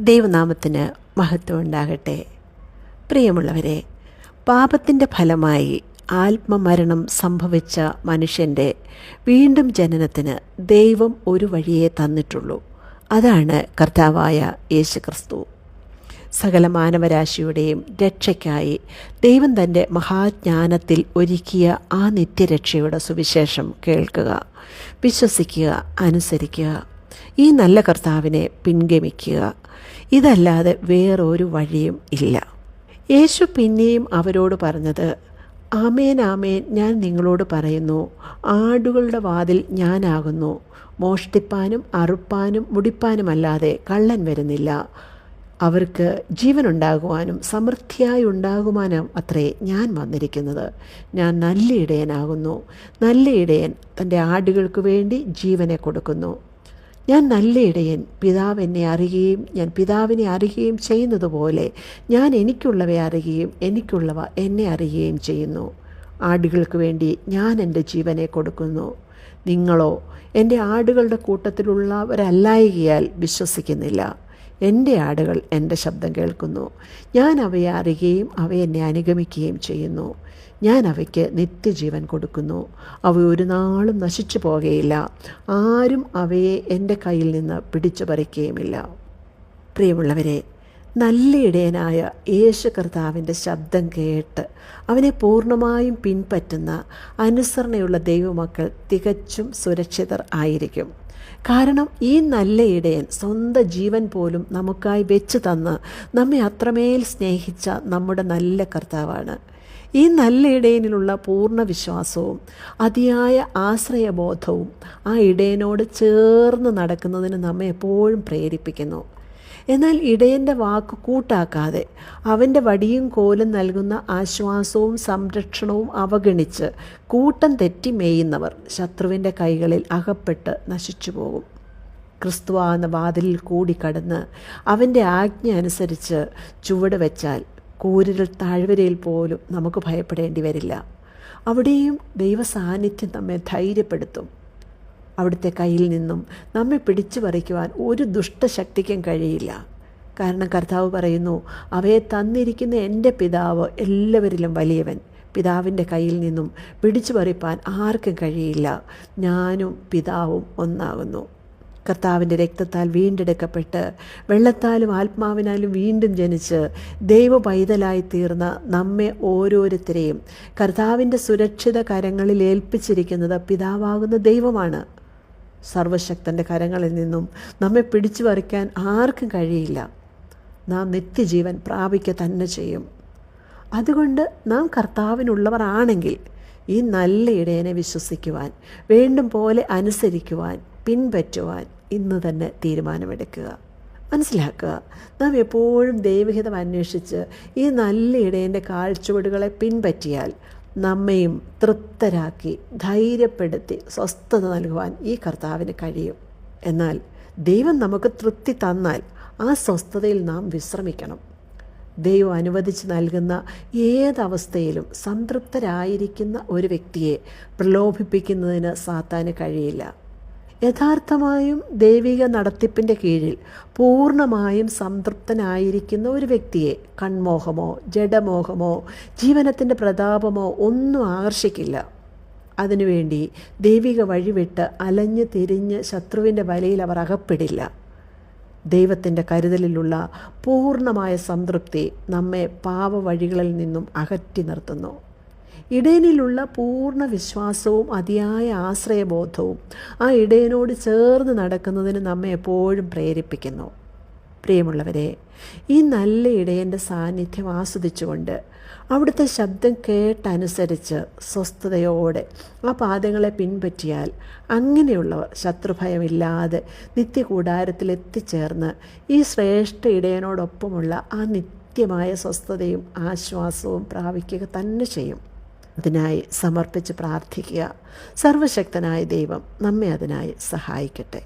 ദൈവനാമത്തിന് മഹത്വം ഉണ്ടാകട്ടെ പ്രിയമുള്ളവരെ പാപത്തിന്റെ ഫലമായി ആത്മമരണം സംഭവിച്ച മനുഷ്യന്റെ വീണ്ടും ജനനത്തിന് ദൈവം ഒരു വഴിയെ തന്നിട്ടുള്ളൂ. അതാണ് കർത്താവായ യേശുക്രിസ്തു. സകല മാനവരാശിയുടെയും രക്ഷയ്ക്കായി ദൈവം തന്റെ മഹാജ്ഞാനത്തിൽ ഒരുക്കിയ ആ നിത്യരക്ഷയുടെ സുവിശേഷം കേൾക്കുക വിശ്വസിക്കുക അനുസരിക്കുക. ഈ നല്ല കർത്താവിനെ പിൻഗമിക്കുക. ഇതല്ലാതെ വേറൊരു വഴിയും ഇല്ല. യേശു പിന്നെയും അവരോട് പറഞ്ഞത് ആമേൻ ആമേൻ ഞാൻ നിങ്ങളോട് പറയുന്നു ആടുകളുടെ വാതിൽ ഞാനാകുന്നു മോഷ്ടിപ്പാനും അറുപ്പാനും മുടിപ്പാനുമല്ലാതെ കള്ളൻ വരുന്നില്ല. അവർക്ക് ജീവനുണ്ടാകുവാനും സമൃദ്ധിയായി ഉണ്ടാകുവാനും അത്രേ ഞാൻ വന്നിരിക്കുന്നത്. ഞാൻ നല്ല ഇടയനാകുന്നു. നല്ല ഇടയൻ തന്റെ ആടുകൾക്ക് വേണ്ടി ജീവനെ കൊടുക്കുന്നു. ഞാൻ നല്ല ഇടയൻ. പിതാവ് എന്നെ അറിയുകയും ഞാൻ പിതാവിനെ അറിയുകയും ചെയ്യുന്നതുപോലെ ഞാൻ എനിക്കുള്ളവയെ അറിയുകയും എനിക്കുള്ളവ എന്നെ അറിയുകയും ചെയ്യുന്നു. ആടുകൾക്ക് വേണ്ടി ഞാൻ എന്റെ ജീവനെ കൊടുക്കുന്നു. നിങ്ങളോ എന്റെ ആടുകളുടെ കൂട്ടത്തിലുള്ളവരല്ലായകയാൽ വിശ്വസിക്കുന്നില്ല. എന്റെ ആടുകൾ എന്റെ ശബ്ദം കേൾക്കുന്നു. ഞാൻ അവയെ അറിയുകയും അവ എന്നെ അനുഗമിക്കുകയും ചെയ്യുന്നു. ഞാൻ അവയ്ക്ക് നിത്യജീവൻ കൊടുക്കുന്നു. അവ ഒരു നാളും നശിച്ചു പോകുകയില്ല ആരും അവയെ എന്റെ കയ്യിൽ നിന്ന് പിടിച്ചു പറിക്കുകയുമില്ല. പ്രിയമുള്ളവരെ നല്ല ഇടയനായ യേശു കർത്താവിന്റെ ശബ്ദം കേട്ട് അവനെ പൂർണമായും പിൻപറ്റുന്ന അനുസരണയുള്ള ദൈവമക്കൾ തികച്ചും സുരക്ഷിതർ ആയിരിക്കും. കാരണം ഈ നല്ല ഇടയൻ സ്വന്തം ജീവൻ പോലും നമുക്കായി വെച്ച് തന്ന് നമ്മെ അത്രമേൽ സ്നേഹിച്ച നമ്മുടെ നല്ല കർത്താവാണ്. ഈ നല്ല ഇടയനിലുള്ള പൂർണ വിശ്വാസവും അതിയായ ആശ്രയബോധവും ആ ഇടയനോട് ചേർന്ന് നടക്കുന്നതിന് നമ്മെ എപ്പോഴും പ്രേരിപ്പിക്കുന്നു. എന്നാൽ ഇടയന്റെ വാക്ക് കൂട്ടാക്കാതെ അവന്റെ വടിയും കോലും നൽകുന്ന ആശ്വാസവും സംരക്ഷണവും അവഗണിച്ച് കൂട്ടം തെറ്റി മേയുന്നവർ ശത്രുവിന്റെ കൈകളിൽ അകപ്പെട്ട് നശിച്ചു പോകും. ക്രിസ്തു എന്ന വാതിലിൽ കൂടി കടന്ന് അവന്റെ ആജ്ഞ അനുസരിച്ച് ചുവട് വെച്ചാൽ കൂരിൽ താഴ്വരയിൽ പോലും നമുക്ക് ഭയപ്പെടേണ്ടി വരില്ല. അവിടെയും ദൈവസാന്നിധ്യം നമ്മെ ധൈര്യപ്പെടുത്തും. അവിടുത്തെ കയ്യിൽ നിന്നും നമ്മെ പിടിച്ചു പറിക്കുവാൻ ഒരു ദുഷ്ടശക്തിക്കും കഴിയില്ല. കാരണം കർത്താവ് പറയുന്നു അവയെ തന്നിരിക്കുന്ന എന്റെ പിതാവ് എല്ലാവരിലും വലിയവൻ. പിതാവിന്റെ കയ്യിൽ നിന്നും പിടിച്ചു പറിപ്പാൻ ആർക്കും കഴിയില്ല. ഞാനും പിതാവും ഒന്നാകുന്നു. കർത്താവിന്റെ രക്തത്താൽ വീണ്ടെടുക്കപ്പെട്ട് വെള്ളത്താലും ആത്മാവിനാലും വീണ്ടും ജനിച്ച് ദൈവ പൈതലായി തീർന്ന നമ്മെ ഓരോരുത്തരെയും കർത്താവിന്റെ സുരക്ഷിത കരങ്ങളിൽ ഏൽപ്പിച്ചിരിക്കുന്നത് പിതാവാകുന്ന ദൈവമാണ്. സർവശക്തന്റെ കരങ്ങളിൽ നിന്നും നമ്മെ പിടിച്ചു പറിക്കാൻ ആർക്കും കഴിയില്ല. നാം നിത്യജീവൻ പ്രാപിക്കുക തന്നെ ചെയ്യും. അതുകൊണ്ട് നാം കർത്താവിനുള്ളവരാണെങ്കിൽ ഈ നല്ല ഇടയനെ വിശ്വസിക്കുവാൻ വേണ്ടും പോലെ അനുസരിക്കുവാൻ പിൻപറ്റുവാൻ ഇന്ന് തന്നെ തീരുമാനമെടുക്കുക. മനസ്സിലാക്കുക നാം എപ്പോഴും ദൈവഹിതം അന്വേഷിച്ച് ഈ നല്ല ഇടയന്റെ കാഴ്ചപ്പാടുകളെ പിൻപറ്റിയാൽ നമ്മയും തൃപ്തരാക്കി ധൈര്യപ്പെടുത്തി സ്വസ്ഥത നൽകുവാൻ ഈ കർത്താവിന് കഴിയും. എന്നാൽ ദൈവം നമുക്ക് തൃപ്തി തന്നാൽ ആ സ്വസ്ഥതയിൽ നാം വിശ്രമിക്കണം. ദൈവം അനുവദിച്ച് നൽകുന്ന ഏതവസ്ഥയിലും സംതൃപ്തരായിരിക്കുന്ന ഒരു വ്യക്തിയെ പ്രലോഭിപ്പിക്കുന്നതിന് സാത്താന് കഴിയില്ല. യഥാർത്ഥമായും ദൈവിക നടത്തിപ്പിന്റെ കീഴിൽ പൂർണമായും സംതൃപ്തനായിരിക്കുന്ന ഒരു വ്യക്തിയെ കൺമോഹമോ ജഡമോഹമോ ജീവനത്തിന്റെ പ്രതാപമോ ഒന്നും ആകർഷിക്കില്ല. അതിനുവേണ്ടി ദൈവിക വഴിവിട്ട് അലഞ്ഞു തിരിഞ്ഞ് ശത്രുവിന്റെ വലയിൽ അവർ അകപ്പെടില്ല. ദൈവത്തിന്റെ കരുതലിലുള്ള പൂർണമായ സംതൃപ്തി നമ്മെ പാവ വഴികളിൽ നിന്നും അകറ്റി നിർത്തുന്നു. ഇടയനിലുള്ള പൂർണ വിശ്വാസവും അതിയായ ആശ്രയബോധവും ആ ഇടയനോട് ചേർന്ന് നടക്കുന്നതിന് നമ്മെ എപ്പോഴും പ്രേരിപ്പിക്കുന്നു. പ്രിയമുള്ളവരെ ഈ നല്ല ഇടയന്റെ സാന്നിധ്യം ആസ്വദിച്ചുകൊണ്ട് അവിടുത്തെ ശബ്ദം കേട്ടനുസരിച്ച് സ്വസ്ഥതയോടെ ആ പാദങ്ങളെ പിൻപറ്റിയാൽ അങ്ങനെയുള്ളവർ ശത്രുഭയമില്ലാതെ നിത്യകൂടാരത്തിൽ എത്തിച്ചേർന്ന് ഈ ശ്രേഷ്ഠ ഇടയനോടൊപ്പമുള്ള ആ നിത്യമായ സ്വസ്ഥതയും ആശ്വാസവും പ്രാപിക്കുക തന്നെ ചെയ്യും. അതിനായി സമർപ്പിച്ച് പ്രാർത്ഥിക്കുക. സർവശക്തനായ ദൈവം നമ്മെ അതിനായി സഹായിക്കട്ടെ.